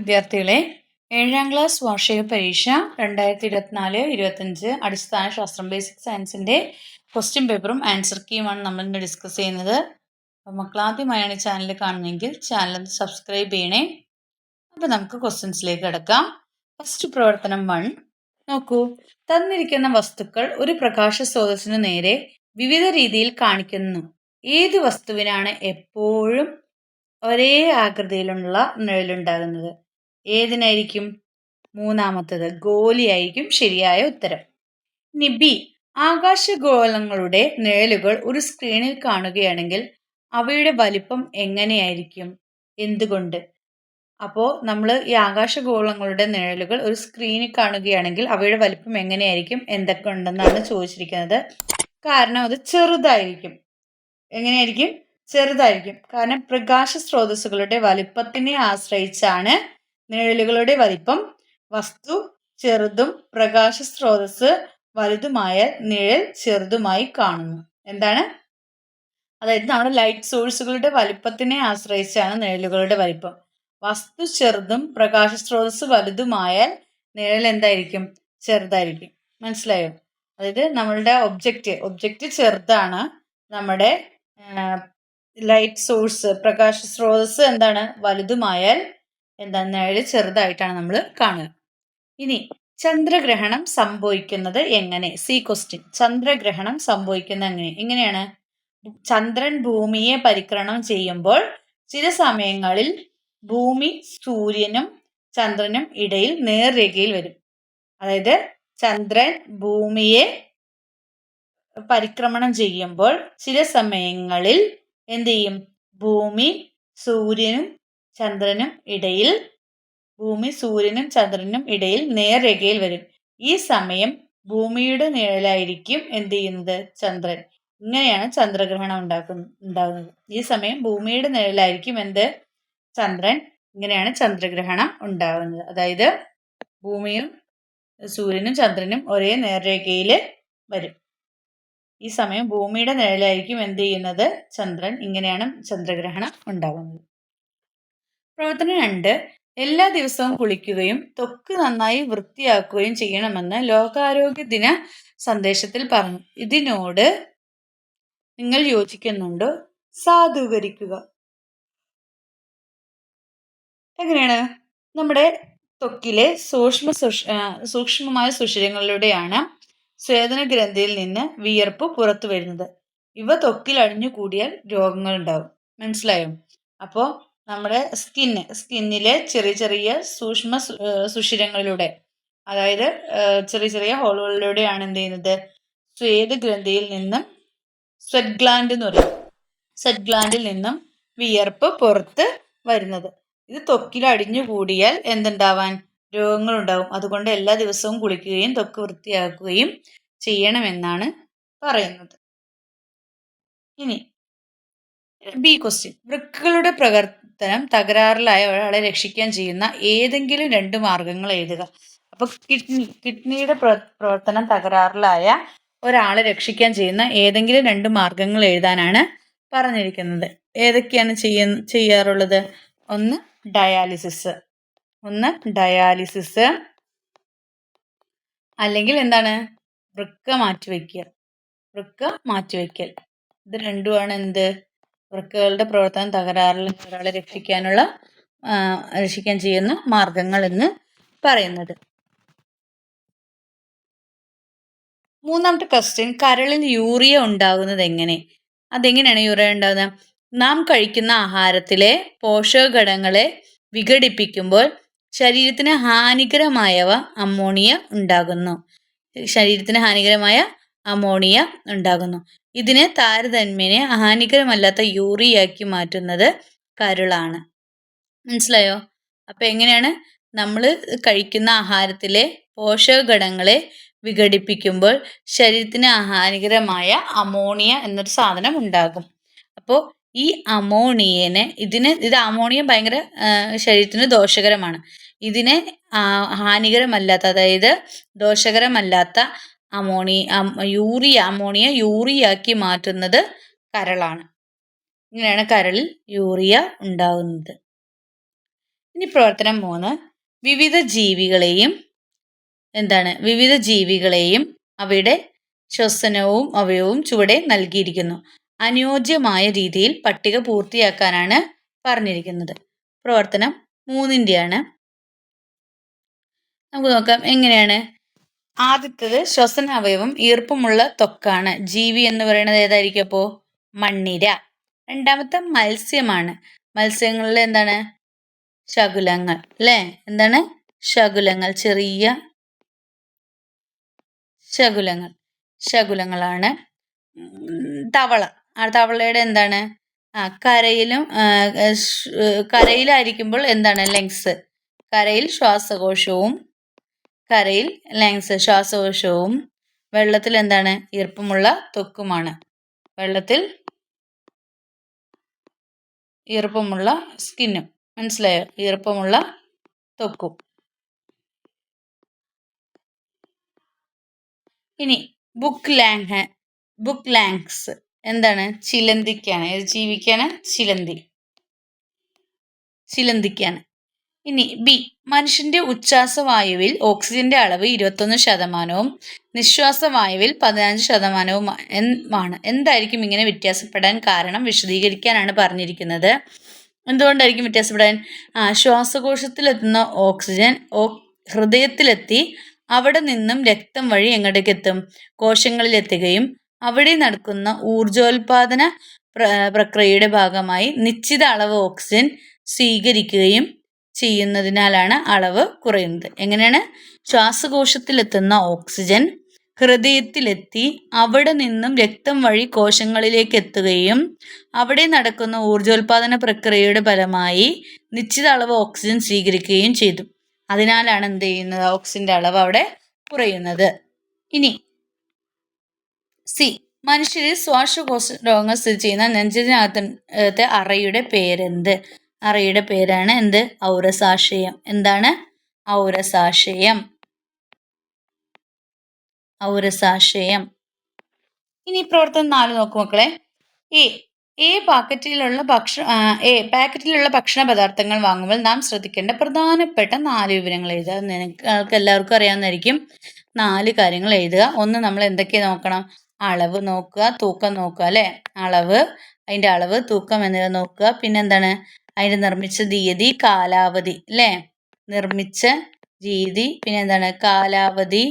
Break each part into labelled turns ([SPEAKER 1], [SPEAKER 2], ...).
[SPEAKER 1] വിദ്യാർത്ഥികളെ ഏഴാം ക്ലാസ് വാർഷിക പരീക്ഷ രണ്ടായിരത്തി ഇരുപത്തിനാല് ഇരുപത്തഞ്ച് അടിസ്ഥാന ശാസ്ത്രം ബേസിക് സയൻസിന്റെ ക്വസ്റ്റ്യൻ പേപ്പറും ആൻസർ കീയുമാണ് നമ്മൾ ഇന്ന് ഡിസ്കസ് ചെയ്യുന്നത്. അപ്പോൾ ഈ ചാനൽ കാണുന്നതെങ്കിൽ ചാനൽ ഒന്ന് സബ്സ്ക്രൈബ് ചെയ്യണേ. അപ്പോൾ നമുക്ക് ക്വസ്റ്റ്യൻസിലേക്ക് കിടക്കാം. ഫസ്റ്റ് പ്രവർത്തനം വൺ നോക്കൂ. തന്നിരിക്കുന്ന വസ്തുക്കൾ ഒരു പ്രകാശ സ്രോതസ്സിനു നേരെ വിവിധ രീതിയിൽ കാണിക്കുന്നു. ഏത് വസ്തുവിനാണ് എപ്പോഴും ഒരേ ആകൃതിയിലുള്ള നിഴലുണ്ടാകുന്നത്? ഏതിനായിരിക്കും? മൂന്നാമത്തത് ഗോലിയായിരിക്കും ശരിയായ ഉത്തരം. ഇനി ബി ആകാശഗോളങ്ങളുടെ നിഴലുകൾ ഒരു സ്ക്രീനിൽ കാണുകയാണെങ്കിൽ അവയുടെ വലിപ്പം എങ്ങനെയായിരിക്കും? എന്തുകൊണ്ട്? അപ്പോൾ നമ്മൾ ഈ ആകാശഗോളങ്ങളുടെ നിഴലുകൾ ഒരു സ്ക്രീനിൽ കാണുകയാണെങ്കിൽ അവയുടെ വലിപ്പം എങ്ങനെയായിരിക്കും? എന്തൊക്കെ ഉണ്ടെന്നാണ് ചോദിച്ചിരിക്കുന്നത്. കാരണം അത് ചെറുതായിരിക്കും. എങ്ങനെയായിരിക്കും? ചെറുതായിരിക്കും. കാരണം പ്രകാശ സ്രോതസ്സുകളുടെ വലിപ്പത്തിനെ ആശ്രയിച്ചാണ് നിഴലുകളുടെ വലിപ്പം വസ്തു ചെറുതും പ്രകാശ സ്രോതസ് വലുതുമായ നിഴൽ ചെറുതുമായി കാണുന്നു. എന്താണ്? അതായത് നമ്മുടെ ലൈറ്റ് സോഴ്സുകളുടെ വലിപ്പത്തിനെ ആശ്രയിച്ചാണ് നിഴലുകളുടെ വലിപ്പം. വസ്തു ചെറുതും പ്രകാശ സ്രോതസ് വലുതുമായാൽ നിഴൽ എന്തായിരിക്കും? ചെറുതായിരിക്കും. മനസ്സിലായോ? അതായത് നമ്മളുടെ ഒബ്ജക്റ്റ് ഒബ്ജക്റ്റ് ചെറുതാണ്. നമ്മുടെ ലൈറ്റ് സോഴ്സ് പ്രകാശ സ്രോതസ് എന്താണ്? വലുതുമായാൽ എന്താണ് ചെറുതായിട്ടാണ് നമ്മൾ കാണുക. ഇനി ചന്ദ്രഗ്രഹണം സംഭവിക്കുന്നത് എങ്ങനെ? സി ക്വസ്റ്റ്യൻ ചന്ദ്രഗ്രഹണം സംഭവിക്കുന്നത് എങ്ങനെ? എങ്ങനെയാണ്? ചന്ദ്രൻ ഭൂമിയെ പരിക്രമണം ചെയ്യുമ്പോൾ ചില സമയങ്ങളിൽ ഭൂമി സൂര്യനും ചന്ദ്രനും ഇടയിൽ നേർരേഖയിൽ വരും. അതായത് ചന്ദ്രൻ ഭൂമിയെ പരിക്രമണം ചെയ്യുമ്പോൾ ചില സമയങ്ങളിൽ എന്ത് ചെയ്യും? ഭൂമി സൂര്യനും ചന്ദ്രനും ഇടയിൽ ഭൂമി സൂര്യനും ചന്ദ്രനും ഇടയിൽ നേർരേഖയിൽ വരും. ഈ സമയം ഭൂമിയുടെ നിഴലായിരിക്കും എന്ത് ചെയ്യുന്നത്? ചന്ദ്രൻ. ഇങ്ങനെയാണ് ചന്ദ്രഗ്രഹണം ഉണ്ടാക്കുന്ന ഉണ്ടാകുന്നത്. ഈ സമയം ഭൂമിയുടെ നിഴലായിരിക്കും എന്ത്? ചന്ദ്രൻ. ഇങ്ങനെയാണ് ചന്ദ്രഗ്രഹണം ഉണ്ടാകുന്നത്. അതായത് ഭൂമിയും സൂര്യനും ചന്ദ്രനും ഒരേ നേർരേഖയിൽ വരും. ഈ സമയം ഭൂമിയുടെ നിഴലായിരിക്കും എന്ത് ചെയ്യുന്നത്? ചന്ദ്രൻ. ഇങ്ങനെയാണ് ചന്ദ്രഗ്രഹണം ഉണ്ടാകുന്നത്. പ്രവർത്തനം രണ്ട്. എല്ലാ ദിവസവും കുളിക്കുകയും ത്വക്ക് നന്നായി വൃത്തിയാക്കുകയും ചെയ്യണമെന്ന് ലോകാരോഗ്യ ദിന സന്ദേശത്തിൽ പറഞ്ഞു. ഇതിനോട് നിങ്ങൾ യോജിക്കുന്നുണ്ടോ? സാധൂകരിക്കുക. എങ്ങനെയാണ്? നമ്മുടെ ത്വക്കിലെ സൂക്ഷ്മ സൂക്ഷ്മമായ സുഷിരങ്ങളിലൂടെയാണ് സ്വേദന ഗ്രന്ഥിയിൽ നിന്ന് വിയർപ്പ് പുറത്തു വരുന്നത് ഇവ ത്വക്കിൽ അഴിഞ്ഞു കൂടിയാൽ രോഗങ്ങൾ ഉണ്ടാവും മനസ്സിലായോ? അപ്പോൾ നമ്മുടെ സ്കിന്ന് സ്കിന്നിലെ ചെറിയ ചെറിയ സൂക്ഷ്മ സുഷിരങ്ങളിലൂടെ അതായത് ചെറിയ ചെറിയ ഹോളുകളിലൂടെയാണ് എന്ത് ചെയ്യുന്നത്? സ്വേദ ഗ്രന്ഥിയിൽ നിന്നും സ്വെറ്റ് ഗ്ലാൻഡ് എന്ന് പറയും. സ്വെറ്റ് ഗ്ലാൻഡിൽ നിന്നും വിയർപ്പ് പുറത്ത് വരുന്നത്. ഇത് ത്വക്കിൽ അടിഞ്ഞു കൂടിയാൽ എന്തുണ്ടാവാൻ? രോഗങ്ങളുണ്ടാവും. അതുകൊണ്ട് എല്ലാ ദിവസവും കുളിക്കുകയും തൊക്ക് വൃത്തിയാക്കുകയും ചെയ്യണമെന്നാണ് പറയുന്നത്. ഇനി ബി ക്വസ്റ്റ്യൻ വൃക്കകളുടെ പ്രവർത്തനം തകരാറിലായ ഒരാളെ രക്ഷിക്കാൻ ചെയ്യുന്ന ഏതെങ്കിലും രണ്ട് മാർഗങ്ങൾ എഴുതുക. അപ്പൊ കിഡ്നി കിഡ്നിയുടെ പ്രവർത്തനം തകരാറിലായ ഒരാളെ രക്ഷിക്കാൻ ചെയ്യുന്ന ഏതെങ്കിലും രണ്ട് മാർഗങ്ങൾ എഴുതാനാണ് പറഞ്ഞിരിക്കുന്നത്. ഏതൊക്കെയാണ് ചെയ്യ ചെയ്യാറുള്ളത്? ഒന്ന് ഡയാലിസിസ്. ഒന്ന് ഡയാലിസിസ്. അല്ലെങ്കിൽ എന്താണ്? വൃക്ക മാറ്റിവെക്കൽ വൃക്ക മാറ്റിവെക്കൽ ഇത് രണ്ടുമാണ് എന്ത്? വൃക്കകളുടെ പ്രവർത്തനം തകരാറിൽ ഒരാളെ രക്ഷിക്കാനുള്ള രക്ഷിക്കാൻ ചെയ്യുന്ന മാർഗങ്ങൾ എന്ന് പറയുന്നത്. മൂന്നാമത്തെ ക്വസ്റ്റ്യൻ കരളിൽ യൂറിയ ഉണ്ടാകുന്നത് എങ്ങനെ? അതെങ്ങനെയാണ് യൂറിയ ഉണ്ടാകുന്നത്? നാം കഴിക്കുന്ന ആഹാരത്തിലെ പോഷക ഘടകങ്ങളെ വിഘടിപ്പിക്കുമ്പോൾ ശരീരത്തിന് ഹാനികരമായവ അമോണിയ ഉണ്ടാകുന്നു. ശരീരത്തിന് ഹാനികരമായ അമോണിയ ഉണ്ടാകുന്നു. ഇതിനെ താരതമ്യേനെ ഹാനികരമല്ലാത്ത യൂറിയാക്കി മാറ്റുന്നത് കരുളാണ്. മനസ്സിലായോ? അപ്പം എങ്ങനെയാണ് നമ്മൾ കഴിക്കുന്ന ആഹാരത്തിലെ പോഷകഘടകങ്ങളെ വിഘടിപ്പിക്കുമ്പോൾ ശരീരത്തിന് ഹാനികരമായ അമോണിയ എന്നൊരു സാധനം ഉണ്ടാകും. അപ്പോൾ ഈ അമോണിയനെ ഇതിന് ഇത് അമോണിയ ഭയങ്കര ശരീരത്തിന് ദോഷകരമാണ്. ഇതിനെ ഹാനികരമല്ലാത്ത അതായത് ദോഷകരമല്ലാത്ത അമോണി യൂറിയ അമോണിയ യൂറിയാക്കി മാറ്റുന്നത് കരളാണ്. ഇങ്ങനെയാണ് കരളിൽ യൂറിയ ഉണ്ടാകുന്നത്. ഇനി പ്രവർത്തനം മൂന്ന്. വിവിധ ജീവികളെയും എന്താണ്? വിവിധ ജീവികളെയും അവയുടെ ശ്വസനവും അവയവും ചുവടെ നൽകിയിരിക്കുന്നു. അനുയോജ്യമായ രീതിയിൽ പട്ടിക പൂർത്തിയാക്കാനാണ് പറഞ്ഞിരിക്കുന്നത്. പ്രവർത്തനം മൂന്നിന്റെയാണ് നമുക്ക് നോക്കാം എങ്ങനെയാണ്? ആദ്യത്തേത് ശ്വസന അവയവം ഈർപ്പമുള്ള തൊക്കാണ് ജീവി എന്ന് പറയുന്നത് ഏതായിരിക്കും അപ്പോൾ മണ്ണിര. രണ്ടാമത്തെ മത്സ്യമാണ്. മത്സ്യങ്ങളിൽ എന്താണ്? ശകുലങ്ങൾ. അല്ലേ എന്താണ്? ശകുലങ്ങൾ. ചെറിയ ശകുലങ്ങൾ. ശകുലങ്ങളാണ്. തവള. ആ തവളയുടെ എന്താണ്? ആ കരയിലും കരയിലായിരിക്കുമ്പോൾ എന്താണ്? ലെങ്സ്. കരയിൽ ശ്വാസകോശവും കരയിൽ ലങ്സ് ശ്വാസകോശവും വെള്ളത്തിൽ എന്താണ്? ഈർപ്പമുള്ള ത്വക്കുമാണ്. വെള്ളത്തിൽ ഈർപ്പമുള്ള സ്കിന്നും. മനസ്സിലായോ? ഈർപ്പമുള്ള ത്വക്കും. ഇനി ബുക്ക് ലാങ് ബുക്ക് ലാങ്സ് എന്താണ്? ചിലന്തിക്കാണ്. ജീവിക്കാണ്? ചിലന്തി. ചിലന്തിക്കാണ്. ഇനി ബി മനുഷ്യന്റെ ഉച്ഛ്വാസവായുവിൽ ഓക്സിജന്റെ അളവ് ഇരുപത്തൊന്ന് ശതമാനവും നിശ്വാസവായുവിൽ പതിനഞ്ച് ശതമാനവും ആണ്. എന്തായിരിക്കും ഇങ്ങനെ വ്യത്യാസപ്പെടാൻ കാരണം വിശദീകരിക്കാനാണ് പറഞ്ഞിരിക്കുന്നത്. എന്തുകൊണ്ടായിരിക്കും വ്യത്യാസപ്പെടാൻ? ശ്വാസകോശത്തിലെത്തുന്ന ഓക്സിജൻ ഓ ഹൃദയത്തിലെത്തി അവിടെ നിന്നും രക്തം വഴി എങ്ങോട്ടേക്ക് എത്തും? കോശങ്ങളിലെത്തുകയും അവിടെ നടക്കുന്ന ഊർജോൽപാദന പ്ര പ്രക്രിയയുടെ ഭാഗമായി നിശ്ചിത അളവ് ഓക്സിജൻ സ്വീകരിക്കുകയും ചെയ്യുന്നതിനാലാണ് അളവ് കുറയുന്നത്. എങ്ങനെയാണ്? ശ്വാസകോശത്തിലെത്തുന്ന ഓക്സിജൻ ഹൃദയത്തിലെത്തി അവിടെ നിന്നും രക്തം വഴി കോശങ്ങളിലേക്ക് എത്തുകയും അവിടെ നടക്കുന്ന ഊർജോൽപാദന പ്രക്രിയയുടെ ഫലമായി നിശ്ചിത അളവ് ഓക്സിജൻ സ്വീകരിക്കുകയും ചെയ്തു. അതിനാലാണ് എന്ത് ചെയ്യുന്നത്? ഓക്സിജന്റെ അളവ് അവിടെ കുറയുന്നത്. ഇനി സി. മനുഷ്യരിൽ ശ്വാസകോശ രോഗങ്ങൾ സ്ഥിതി ചെയ്യുന്ന നെഞ്ചിനകത്തെ അറയുടെ പേരെന്ത്? അറയുടെ പേരാണ് എന്ത്? ഔരസാശയം. എന്താണ്? ഔരസാശയം. ഔരസാശയം. ഇനി പ്രവർത്തനം നാല് നോക്കൂ മക്കളെ. എ എ പാക്കറ്റിലുള്ള ഭക്ഷണ എ പാക്കറ്റിലുള്ള ഭക്ഷണ പദാർത്ഥങ്ങൾ വാങ്ങുമ്പോൾ നാം ശ്രദ്ധിക്കേണ്ട പ്രധാനപ്പെട്ട നാല് വിവരങ്ങൾ എഴുതുക. നിങ്ങൾക്ക് എല്ലാവർക്കും അറിയാവുന്നതായിരിക്കും. നാല് കാര്യങ്ങൾ എഴുതുക. ഒന്ന് നമ്മൾ എന്തൊക്കെ നോക്കണം? അളവ് നോക്കുക തൂക്കം നോക്കുക അല്ലേ? അളവ് അതിന്റെ അളവ് തൂക്കം എന്നിവ നോക്കുക. പിന്നെന്താണ് അതിന്റെ നിർമ്മിച്ച തീയതി കാലാവധി അല്ലേ നിർമ്മിച്ച രീതി പിന്നെ എന്താണ്? കാലാവധി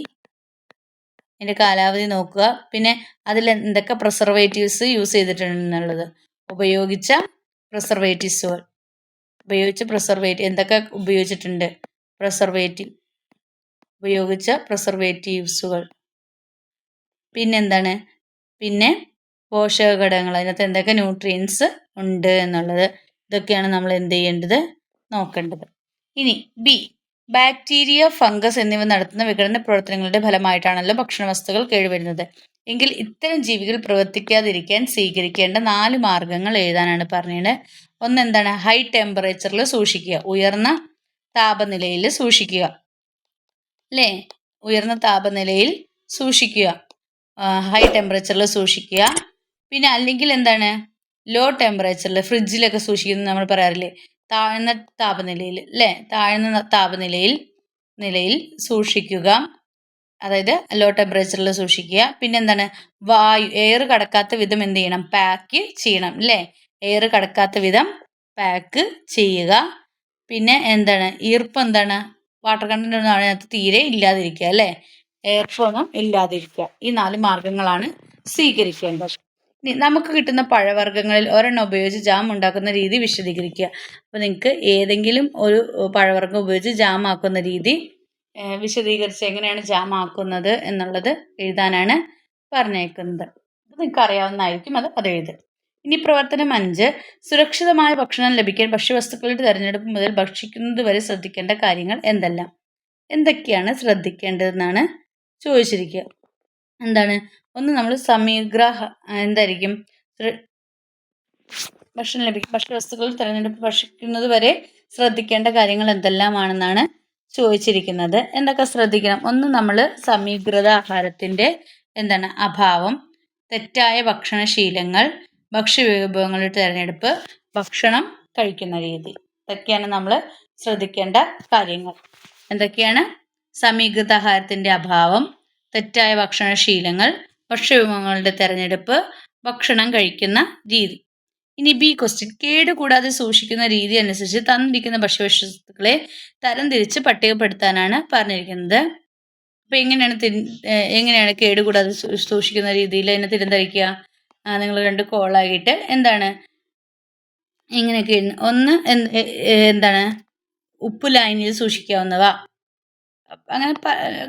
[SPEAKER 1] അതിന്റെ കാലാവധി നോക്കുക. പിന്നെ അതിൽ എന്തൊക്കെ പ്രിസർവേറ്റീവ്സ് യൂസ് ചെയ്തിട്ടുണ്ടെന്നുള്ളത്. ഉപയോഗിച്ച പ്രിസർവേറ്റീവ്സുകൾ ഉപയോഗിച്ച പ്രിസർവേറ്റീവ് എന്തൊക്കെ ഉപയോഗിച്ചിട്ടുണ്ട്? പ്രിസർവേറ്റീവ് ഉപയോഗിച്ച പ്രിസർവേറ്റീവ്സുകൾ പിന്നെന്താണ് പിന്നെ പോഷക ഘടകങ്ങൾ അതിനകത്ത് എന്തൊക്കെ ന്യൂട്രിയൻസ് ഉണ്ട് എന്നുള്ളത്. ഇതൊക്കെയാണ് നമ്മൾ എന്ത് ചെയ്യേണ്ടത്? നോക്കേണ്ടത്. ഇനി ബി ബാക്ടീരിയ ഫംഗസ് എന്നിവ നടത്തുന്ന വിഘടന പ്രവർത്തനങ്ങളുടെ ഫലമായിട്ടാണല്ലോ ഭക്ഷണവസ്തുക്കൾ കേടുവരുന്നത്. എങ്കിൽ ഇത്തരം ജീവികൾ പ്രവർത്തിക്കാതിരിക്കാൻ സ്വീകരിക്കേണ്ട നാല് മാർഗങ്ങൾ എഴുതാനാണ് പറഞ്ഞത് ഒന്ന് എന്താണ് ഹൈ ടെമ്പറേച്ചറിൽ സൂക്ഷിക്കുക. ഉയർന്ന താപനിലയിൽ സൂക്ഷിക്കുക. അല്ലേ ഉയർന്ന താപനിലയിൽ സൂക്ഷിക്കുക. ഹൈ ടെമ്പറേച്ചറിൽ സൂക്ഷിക്കുക. പിന്നെ അല്ലെങ്കിൽ എന്താണ്? ലോ ടെമ്പറേച്ചറിൽ ഫ്രിഡ്ജിലൊക്കെ സൂക്ഷിക്കുന്നത് നമ്മൾ പറയാറില്ലേ? താഴ്ന്ന താപനിലയിൽ അല്ലേ താഴ്ന്ന താപനിലയിൽ നിലയിൽ സൂക്ഷിക്കുക. അതായത് ലോ ടെമ്പറേച്ചറിൽ സൂക്ഷിക്കുക. പിന്നെ എന്താണ് വായു എയർ കടക്കാത്ത വിധം എന്ത് ചെയ്യണം? പാക്ക് ചെയ്യണം അല്ലേ എയർ കടക്കാത്ത വിധം പാക്ക് ചെയ്യുക. പിന്നെ എന്താണ്? ഈർപ്പം എന്താണ്? വാട്ടർ കണ്ടന്റ് ഒന്നും അതിനകത്ത് തീരെ ഇല്ലാതിരിക്കുക അല്ലേ എയർഫോണും ഇല്ലാതിരിക്കുക. ഈ നാല് മാർഗങ്ങളാണ് സ്വീകരിക്കേണ്ടത്. നമുക്ക് കിട്ടുന്ന പഴവർഗങ്ങളിൽ ഒരെണ്ണം ഉപയോഗിച്ച് ജാം ഉണ്ടാക്കുന്ന രീതി വിശദീകരിക്കുക. അപ്പോൾ നിങ്ങൾക്ക് ഏതെങ്കിലും ഒരു പഴവർഗം ഉപയോഗിച്ച് ജാം ആക്കുന്ന രീതി വിശദീകരിച്ച് എങ്ങനെയാണ് ജാം ആക്കുന്നത് എന്നുള്ളത് എഴുതാനാണ് പറഞ്ഞേക്കുന്നത്. അപ്പോൾ നിങ്ങൾക്ക് അറിയാവുന്നതായിരിക്കും അത് അത് എഴുതുക ഇനി പ്രവർത്തനം അഞ്ച് സുരക്ഷിതമായ ഭക്ഷണം ലഭിക്കാൻ ഭക്ഷ്യവസ്തുക്കളുടെ തിരഞ്ഞെടുപ്പ് മുതൽ ഭക്ഷിക്കുന്നത് വരെ ശ്രദ്ധിക്കേണ്ട കാര്യങ്ങൾ എന്തെല്ലാം? എന്തൊക്കെയാണ് ശ്രദ്ധിക്കേണ്ടതെന്നാണ് ചോദിച്ചിരിക്കുക. എന്താണ്? ഒന്ന് നമ്മൾ സമീഗ്ര എന്തായിരിക്കും? ഭക്ഷണം ലഭിക്കും ഭക്ഷ്യവസ്തുക്കൾ തിരഞ്ഞെടുപ്പ് ഭക്ഷിക്കുന്നത് വരെ ശ്രദ്ധിക്കേണ്ട കാര്യങ്ങൾ എന്തെല്ലാമാണെന്നാണ് ചോദിച്ചിരിക്കുന്നത്. എന്തൊക്കെ ശ്രദ്ധിക്കണം? ഒന്ന് നമ്മൾ സമീകൃത ആഹാരത്തിന്റെ എന്താണ്? അഭാവം തെറ്റായ ഭക്ഷണശീലങ്ങൾ ഭക്ഷ്യവിഭവങ്ങളുടെ തിരഞ്ഞെടുപ്പ് ഭക്ഷണം കഴിക്കുന്ന രീതി. ഇതൊക്കെയാണ് നമ്മൾ ശ്രദ്ധിക്കേണ്ട കാര്യങ്ങൾ. എന്തൊക്കെയാണ്? സമീകൃത ആഹാരത്തിന്റെ അഭാവം തെറ്റായ ഭക്ഷണശീലങ്ങൾ ഭക്ഷ്യവിഭവങ്ങളുടെ തെരഞ്ഞെടുപ്പ് ഭക്ഷണം കഴിക്കുന്ന രീതി. ഇനി ബി ക്വസ്റ്റ്യൻ. കേട് കൂടാതെ സൂക്ഷിക്കുന്ന രീതി അനുസരിച്ച് തന്നിരിക്കുന്ന ഭക്ഷ്യവസ്തുക്കളെ തരംതിരിച്ച് പട്ടികപ്പെടുത്താനാണ് പറഞ്ഞിരിക്കുന്നത്. അപ്പൊ എങ്ങനെയാണ് എങ്ങനെയാണ് കേട് കൂടാതെ സൂക്ഷിക്കുന്ന രീതിയിൽ അതിനെ തിരംതിരിക്കുക നിങ്ങൾ രണ്ട് കോളായിട്ട് എന്താണ്? ഇങ്ങനെയൊക്കെ ഒന്ന് എന്താണ്? ഉപ്പ് ലൈനിൽ സൂക്ഷിക്കാവുന്നവ. അങ്ങനെ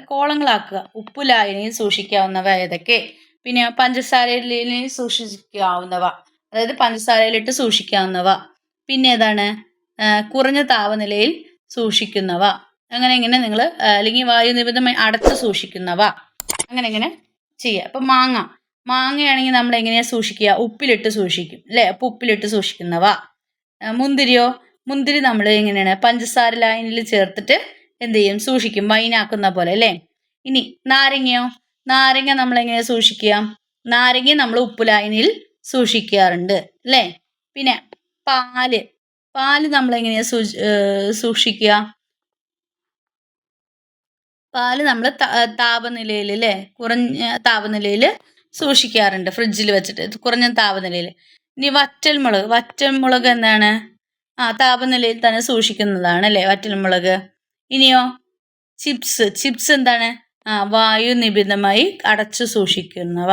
[SPEAKER 1] കോളങ്ങളാക്കുക. ഉപ്പ് ലായനിയിൽ സൂക്ഷിക്കാവുന്നവ ഏതൊക്കെ? പിന്നെ പഞ്ചസാരയിൽ സൂക്ഷിക്കാവുന്നവ. അതായത് പഞ്ചസാരയിലിട്ട് സൂക്ഷിക്കാവുന്നവ. പിന്നെ ഏതാണ്? കുറഞ്ഞ താപനിലയിൽ സൂക്ഷിക്കുന്നവ. അങ്ങനെ ഇങ്ങനെ നിങ്ങൾ അല്ലെങ്കിൽ വായു നിബിധമായി അടച്ച് സൂക്ഷിക്കുന്നവ. അങ്ങനെ ഇങ്ങനെ ചെയ്യുക. അപ്പം മാങ്ങ. മാങ്ങയാണെങ്കിൽ നമ്മൾ എങ്ങനെയാ സൂക്ഷിക്കുക? ഉപ്പിലിട്ട് സൂക്ഷിക്കും. അല്ലേ? അപ്പം ഉപ്പിലിട്ട് സൂക്ഷിക്കുന്നവ. മുന്തിരിയോ? മുന്തിരി നമ്മൾ എങ്ങനെയാണ്? പഞ്ചസാര ലൈനിൽ ചേർത്തിട്ട് എന്ത് ചെയ്യും സൂക്ഷിക്കും. വൈനാക്കുന്ന പോലെ അല്ലേ? ഇനി നാരങ്ങയോ? നാരങ്ങ നമ്മൾ എങ്ങനെ സൂക്ഷിക്കുക? നാരങ്ങ നമ്മൾ ഉപ്പുലായനിൽ സൂക്ഷിക്കാറുണ്ട് അല്ലേ? പിന്നെ പാൽ. പാൽ നമ്മൾ എങ്ങനെയാ സൂക്ഷിക്കുക? പാൽ നമ്മൾ താപനിലയിൽ അല്ലേ? കുറഞ്ഞ താപനിലയിൽ സൂക്ഷിക്കാറുണ്ട് ഫ്രിഡ്ജിൽ വെച്ചിട്ട്. കുറഞ്ഞ താപനിലയിൽ. ഇനി വറ്റൽമുളക്. വറ്റൽമുളക് എന്താണ്? ആ താപനിലയിൽ തന്നെ സൂക്ഷിക്കുന്നതാണ് അല്ലേ? വറ്റൽമുളക്. ഇനിയോ? ചിപ്സ് ചിപ്സ് എന്താണ്? ആ വായു നിബിധമായി അടച്ചു സൂക്ഷിക്കുന്നവ.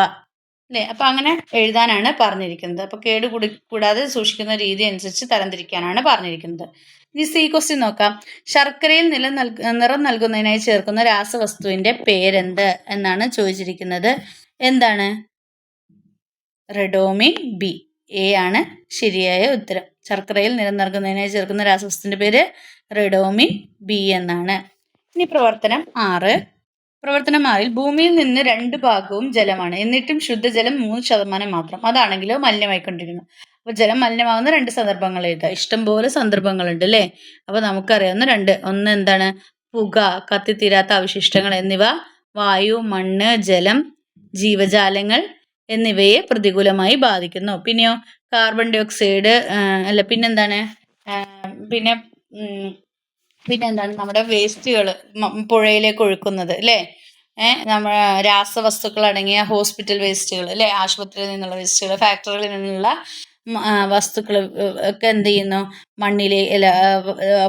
[SPEAKER 1] അല്ലേ? അപ്പൊ അങ്ങനെ എഴുതാനാണ് പറഞ്ഞിരിക്കുന്നത്. അപ്പൊ കേട് കൂടി കൂടാതെ സൂക്ഷിക്കുന്ന രീതി അനുസരിച്ച് തരംതിരിക്കാനാണ് പറഞ്ഞിരിക്കുന്നത്. ഇനി സി ക്വസ്റ്റ്യൻ നോക്കാം. ശർക്കരയിൽ നില നിറം നൽകുന്നതിനായി ചേർക്കുന്ന രാസവസ്തുവിന്റെ പേരെന്ത് എന്നാണ് ചോദിച്ചിരിക്കുന്നത്. എന്താണ്? റെഡോമിൻ ബി. എ ആണ് ശരിയായ ഉത്തരം. ശർക്കരയിൽ നിലം നൽകുന്നതിനായി ചേർക്കുന്ന രാസവസ്തുവിന്റെ പേര് റെഡോമിൻ ബി എന്നാണ്. ഇനി പ്രവർത്തനം ആറ്. പ്രവർത്തനം ആറിൽ ഭൂമിയിൽ നിന്ന് രണ്ട് ഭാഗവും ജലമാണ്. എന്നിട്ടും ശുദ്ധജലം മൂന്ന് ശതമാനം മാത്രം. അതാണെങ്കിലോ മലിനമായിക്കൊണ്ടിരിക്കുന്നു. അപ്പൊ ജലം മലിനമാകുന്ന രണ്ട് സന്ദർഭങ്ങൾ എഴുതുക ഇഷ്ടംപോലെ സന്ദർഭങ്ങളുണ്ട് അല്ലേ? അപ്പൊ നമുക്കറിയാവുന്ന രണ്ട്. ഒന്ന് എന്താണ്? പുക കത്തിത്തീരാത്ത അവശിഷ്ടങ്ങൾ എന്നിവ വായു മണ്ണ് ജലം ജീവജാലങ്ങൾ എന്നിവയെ പ്രതികൂലമായി ബാധിക്കുന്നു. പിന്നെയോ കാർബൺ ഡൈ ഓക്സൈഡ് അല്ല പിന്നെന്താണ്? പിന്നെ പിന്നെന്താണ്? നമ്മുടെ വേസ്റ്റുകൾ പുഴയിലേക്ക് ഒഴുക്കുന്നത് അല്ലേ? നമ്മൾ രാസവസ്തുക്കൾ അടങ്ങിയ ഹോസ്പിറ്റൽ വേസ്റ്റുകൾ അല്ലേ? ആശുപത്രിയിൽ നിന്നുള്ള വേസ്റ്റുകൾ ഫാക്ടറികളിൽ നിന്നുള്ള വസ്തുക്കൾ ഒക്കെ എന്ത് ചെയ്യുന്നു? മണ്ണിലെ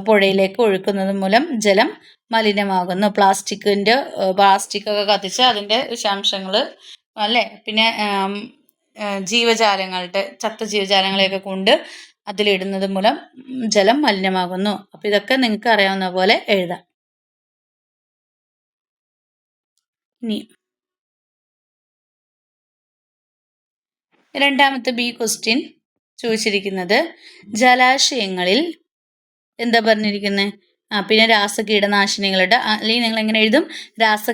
[SPEAKER 1] പുഴയിലേക്ക് ഒഴുക്കുന്നത് മൂലം ജലം മലിനമാകുന്നു. പ്ലാസ്റ്റിക് ഒക്കെ കത്തിച്ച് അതിന്റെ വിഷാംശങ്ങൾ അല്ലേ? പിന്നെ ജീവജാലങ്ങളുടെ ചത്ത ജീവജാലങ്ങളെയൊക്കെ കൊണ്ട് അതിലിടുന്നത് മൂലം ജലം മലിനമാകുന്നു. അപ്പം ഇതൊക്കെ നിങ്ങൾക്ക് അറിയാവുന്ന പോലെ എഴുതാം. ഇനി രണ്ടാമത്തെ ബി ക്വസ്റ്റ്യൻ ചോദിച്ചിരിക്കുന്നത് ജലാശയങ്ങളിൽ എന്താ പറഞ്ഞിരിക്കുന്നത് ആ പിന്നെ രാസ കീടനാശിനികളുടെ അല്ലെങ്കിൽ നിങ്ങൾ എങ്ങനെ എഴുതും? രാസ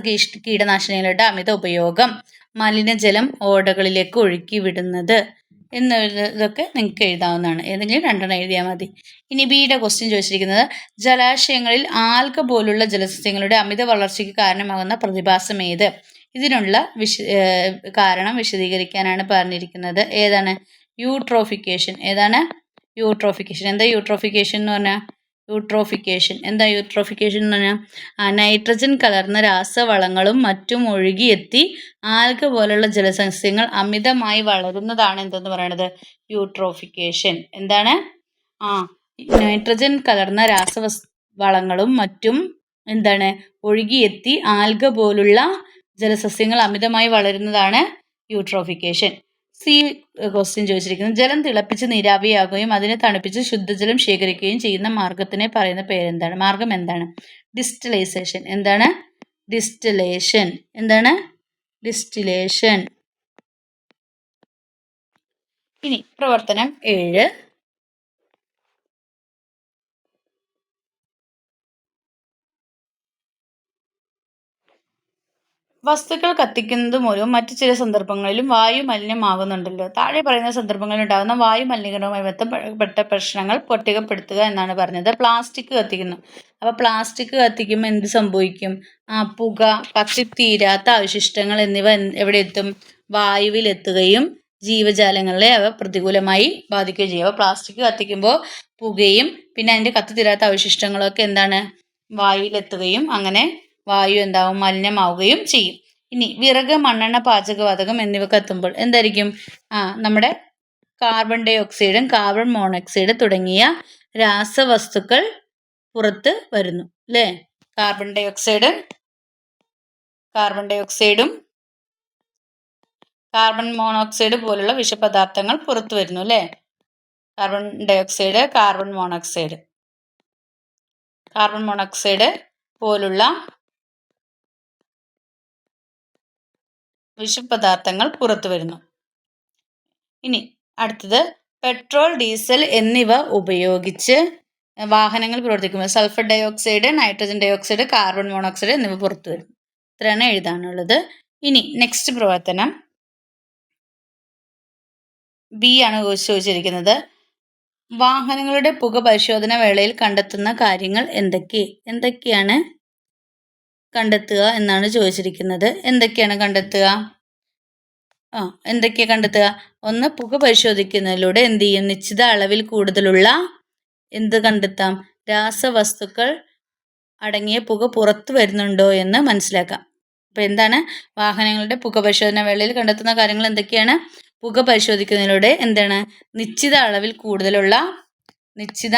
[SPEAKER 1] കീടനാശിനികളുടെ അമിത ഉപയോഗം. മലിനജലം ഓടകളിലേക്ക് ഒഴുക്കി വിടുന്നത് എന്നുള്ളതൊക്കെ നിങ്ങൾക്ക് എഴുതാവുന്നതാണ്. ഏതെങ്കിലും രണ്ടെണ്ണം എഴുതിയാൽ മതി. ഇനി ബിയുടെ ക്വസ്റ്റ്യൻ ചോദിച്ചിരിക്കുന്നത് ജലാശയങ്ങളിൽ ആൽഗ പോലുള്ള ജലസസ്യങ്ങളുടെ അമിത വളർച്ചയ്ക്ക് കാരണമാകുന്ന പ്രതിഭാസം ഏത്? ഇതിനുള്ള വിശ കാരണം വിശദീകരിക്കാനാണ് പറഞ്ഞിരിക്കുന്നത്. ഏതാണ്? യൂട്രോഫിക്കേഷൻ. ഏതാണ്? യൂട്രോഫിക്കേഷൻ. എന്താ യൂട്രോഫിക്കേഷൻ എന്ന് പറഞ്ഞാൽ? യൂട്രോഫിക്കേഷൻ എന്താ യൂട്രോഫിക്കേഷൻ എന്ന് പറഞ്ഞാൽ നൈട്രജൻ കലർന്ന രാസവളങ്ങളും മറ്റും ഒഴുകിയെത്തി ആൽഗ പോലുള്ള ജലസസ്യങ്ങൾ അമിതമായി വളരുന്നതാണ് എന്തെന്ന് പറയണത്? യൂട്രോഫിക്കേഷൻ എന്താണ്? ആ നൈട്രജൻ കലർന്ന രാസവസ് വളങ്ങളും മറ്റും എന്താണ്? ഒഴുകിയെത്തി ആൽഗ പോലുള്ള ജലസസ്യങ്ങൾ അമിതമായി വളരുന്നതാണ് യൂട്രോഫിക്കേഷൻ സി ക്വസ്റ്റ്യൻ ചോദിച്ചിരിക്കുന്നത് ജലം തിളപ്പിച്ച് നീരാവിയാകുകയും അതിനെ തണുപ്പിച്ച് ശുദ്ധജലം ശേഖരിക്കുകയും ചെയ്യുന്ന മാർഗത്തിനെ പറയുന്ന പേരെന്താണ്? മാർഗം എന്താണ്? ഡിസ്റ്റിലൈസേഷൻ. എന്താണ്? ഡിസ്റ്റിലേഷൻ. എന്താണ്? ഡിസ്റ്റിലേഷൻ. ഇനി പ്രവർത്തനം ഏഴ്. വസ്തുക്കൾ കത്തിക്കുന്നത് മൂലവും മറ്റു ചില സന്ദർഭങ്ങളിലും വായു മലിനമാകുന്നുണ്ടല്ലോ താഴെ പറയുന്ന സന്ദർഭങ്ങളിൽ ഉണ്ടാകുന്ന വായു മലിനീകരണവുമായി ബന്ധപ്പെട്ട പ്രശ്നങ്ങൾ പൊട്ടികപ്പെടുത്തുക എന്നാണ് പറഞ്ഞത്. പ്ലാസ്റ്റിക് കത്തിക്കുന്നു. അപ്പോൾ പ്ലാസ്റ്റിക് കത്തിക്കുമ്പോൾ എന്ത് സംഭവിക്കും? ആ പുക കത്തിത്തീരാത്ത അവശിഷ്ടങ്ങൾ എന്നിവ എവിടെ എത്തും? വായുവിൽ എത്തുകയും ജീവജാലങ്ങളെ അവ പ്രതികൂലമായി ബാധിക്കുകയും ചെയ്യും. അപ്പോൾ പ്ലാസ്റ്റിക് കത്തിക്കുമ്പോൾ പുകയും പിന്നെ അതിന്റെ കത്തിത്തീരാത്ത അവശിഷ്ടങ്ങളൊക്കെ എന്താണ്? വായുവിലെത്തുകയും അങ്ങനെ വായു എന്താവും മലിനമാവുകയും ചെയ്യും. ഇനി വിറക് മണ്ണെണ്ണ പാചകവാതകം എന്നിവ കത്തുമ്പോൾ എന്തായിരിക്കും? ആ നമ്മുടെ കാർബൺ ഡൈ ഓക്സൈഡും കാർബൺ മോണോക്സൈഡ് തുടങ്ങിയ രാസവസ്തുക്കൾ പുറത്ത് വരുന്നു അല്ലേ? കാർബൺ ഡൈ ഓക്സൈഡ് കാർബൺ ഡൈ ഓക്സൈഡും കാർബൺ മോണോക്സൈഡ് പോലുള്ള വിഷപദാർത്ഥങ്ങൾ പുറത്തു വരുന്നു അല്ലേ? Carbon dioxide carbon monoxide carbon monoxide പോലുള്ള വിഷപദാർത്ഥങ്ങൾ പുറത്തു വരുന്നു. ഇനി അടുത്തത് പെട്രോൾ ഡീസൽ എന്നിവ ഉപയോഗിച്ച് വാഹനങ്ങൾ പ്രവർത്തിക്കുമ്പോൾ sulphur dioxide nitrogen dioxide carbon monoxide എന്നിവ പുറത്തു വരും. ഇത്രയാണ് എഴുതാനുള്ളത്. ഇനി നെക്സ്റ്റ് പ്രവർത്തനം. ബി ആണ് ചോദിച്ചിരിക്കുന്നത്. വാഹനങ്ങളുടെ പുക പരിശോധന വേളയിൽ കണ്ടെത്തുന്ന കാര്യങ്ങൾ എന്തൊക്കെ? എന്തൊക്കെയാണ്? കണ്ടെത്തുക എന്നാണ് ചോദിച്ചിരിക്കുന്നത്. എന്തൊക്കെയാണ് കണ്ടെത്തുക? ആ എന്തൊക്കെയാണ് കണ്ടെത്തുക? ഒന്ന് പുക പരിശോധിക്കുന്നതിലൂടെ എന്ത് ചെയ്യും? നിശ്ചിത അളവിൽ കൂടുതലുള്ള എന്ത് കണ്ടെത്താം? രാസവസ്തുക്കൾ അടങ്ങിയ പുക പുറത്തു വരുന്നുണ്ടോ എന്ന് മനസ്സിലാക്കാം. അപ്പോൾ എന്താണ്? വാഹനങ്ങളുടെ പുക പരിശോധന വേളയിൽ കണ്ടെത്തുന്ന കാര്യങ്ങൾ എന്തൊക്കെയാണ്? പുക പരിശോധിക്കുന്നതിലൂടെ എന്താണ്? നിശ്ചിത അളവിൽ കൂടുതലുള്ള നിശ്ചിത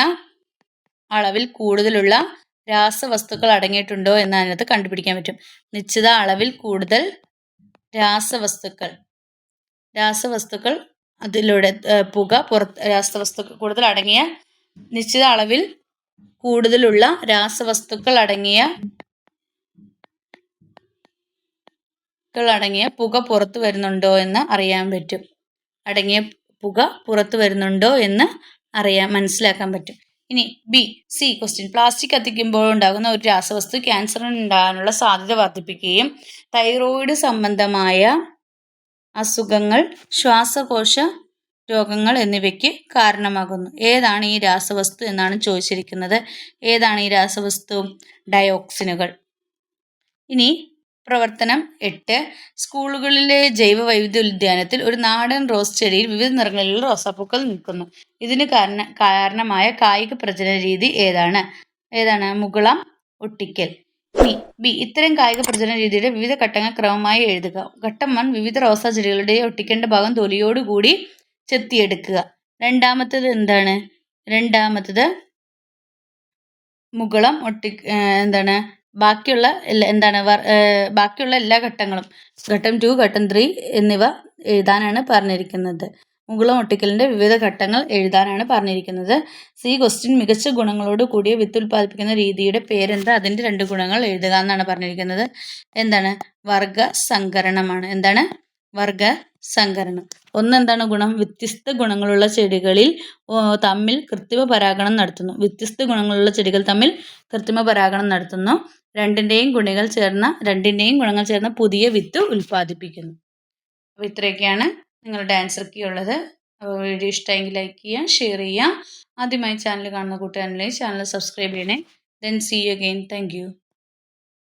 [SPEAKER 1] അളവിൽ കൂടുതലുള്ള രാസവസ്തുക്കൾ അടങ്ങിയിട്ടുണ്ടോ എന്ന് അതിനകത്ത് കണ്ടുപിടിക്കാൻ പറ്റും. നിശ്ചിത അളവിൽ കൂടുതൽ രാസവസ്തുക്കൾ. രാസവസ്തുക്കൾ അതിലൂടെ പുക പുറത്ത് രാസവസ്തുക്കൾ കൂടുതൽ അടങ്ങിയ നിശ്ചിത അളവിൽ കൂടുതലുള്ള രാസവസ്തുക്കൾ അടങ്ങിയ അടങ്ങിയ പുക പുറത്തു വരുന്നുണ്ടോ എന്ന് അറിയാൻ പറ്റും. അടങ്ങിയ പുക പുറത്തു വരുന്നുണ്ടോ എന്ന് അറിയാൻ മനസ്സിലാക്കാൻ പറ്റും. ഇനി ബി സി ക്വസ്റ്റ്യൻ പ്ലാസ്റ്റിക് കത്തിക്കുമ്പോൾ ഉണ്ടാകുന്ന ഒരു രാസവസ്തു ക്യാൻസറിന് ഉണ്ടാകാനുള്ള സാധ്യത വർദ്ധിപ്പിക്കുകയും തൈറോയിഡ് സംബന്ധമായ അസുഖങ്ങൾ ശ്വാസകോശ രോഗങ്ങൾ എന്നിവയ്ക്ക് കാരണമാകുന്നു. ഏതാണ് ഈ രാസവസ്തു എന്നാണ് ചോദിച്ചിരിക്കുന്നത്. ഏതാണ് ഈ രാസവസ്തു? ഡയോക്സിനുകൾ ഇനി പ്രവർത്തനം എട്ട് സ്കൂളുകളിലെ ജൈവ വൈവിധ്യ ഉദ്യാനത്തിൽ ഒരു നാടൻ റോസ് ചെടിയിൽ വിവിധ നിറങ്ങളിലുള്ള റോസാപ്പൂക്കൾ നിൽക്കുന്നു. ഇതിന് കാരണ കാരണമായ കായിക പ്രജനന രീതി ഏതാണ്? ഏതാണ്? മുകുളം ഒട്ടിക്കൽ. ബി ബി ഇത്തരം കായിക പ്രജനന രീതിയുടെ വിവിധ ഘട്ടങ്ങൾ ക്രമമായി എഴുതുക. ഘട്ടം വൺ വിവിധ റോസാ ചെടികളുടെ ഒട്ടിക്കേണ്ട ഭാഗം തൊലിയോടുകൂടി ചെത്തിയെടുക്കുക. രണ്ടാമത്തത് എന്താണ്? രണ്ടാമത്തത് മുകുളം ഒട്ടി എന്താണ്? ബാക്കിയുള്ള എന്താണ് ബാക്കിയുള്ള എല്ലാ ഘട്ടങ്ങളും ഘട്ടം ടു ഘട്ടം ത്രീ എന്നിവ എഴുതാനാണ് പറഞ്ഞിരിക്കുന്നത്. മുകുളം ഒട്ടിക്കലിന്റെ വിവിധ ഘട്ടങ്ങൾ എഴുതാനാണ് പറഞ്ഞിരിക്കുന്നത്. സി ക്വസ്റ്റ്യൻ മികച്ച ഗുണങ്ങളോട് കൂടിയ വിത്ത് ഉൽപ്പാദിപ്പിക്കുന്ന രീതിയുടെ പേരെന്താ? അതിന്റെ രണ്ട് ഗുണങ്ങൾ എഴുതുക എന്നാണ് പറഞ്ഞിരിക്കുന്നത്. എന്താണ്? വർഗ സങ്കരണമാണ്. എന്താണ്? വർഗ സങ്കരണം ഒന്നെന്താണ് ഗുണം? വ്യത്യസ്ത ഗുണങ്ങളുള്ള ചെടികളിൽ തമ്മിൽ കൃത്രിമ പരാഗണം നടത്തുന്നു. വ്യത്യസ്ത ഗുണങ്ങളുള്ള ചെടികൾ തമ്മിൽ കൃത്രിമ പരാഗണം നടത്തുന്നു. രണ്ടിന്റെയും ഗുണികൾ ചേർന്ന രണ്ടിന്റെയും ഗുണങ്ങൾ ചേർന്ന പുതിയ വിത്ത് ഉൽപ്പാദിപ്പിക്കുന്നു. അപ്പോൾ ഇത്രയൊക്കെയാണ് നിങ്ങളുടെ ആൻസർ കീ ഉള്ളത്. അപ്പോൾ വീഡിയോ ഇഷ്ടമെങ്കിൽ ലൈക്ക് ചെയ്യുക ഷെയർ ചെയ്യുക. ആദ്യമായി ചാനൽ കാണുന്ന കൂട്ടുകാരനെ ചാനൽ സബ്സ്ക്രൈബ് ചെയ്യണേ. Then see you again thank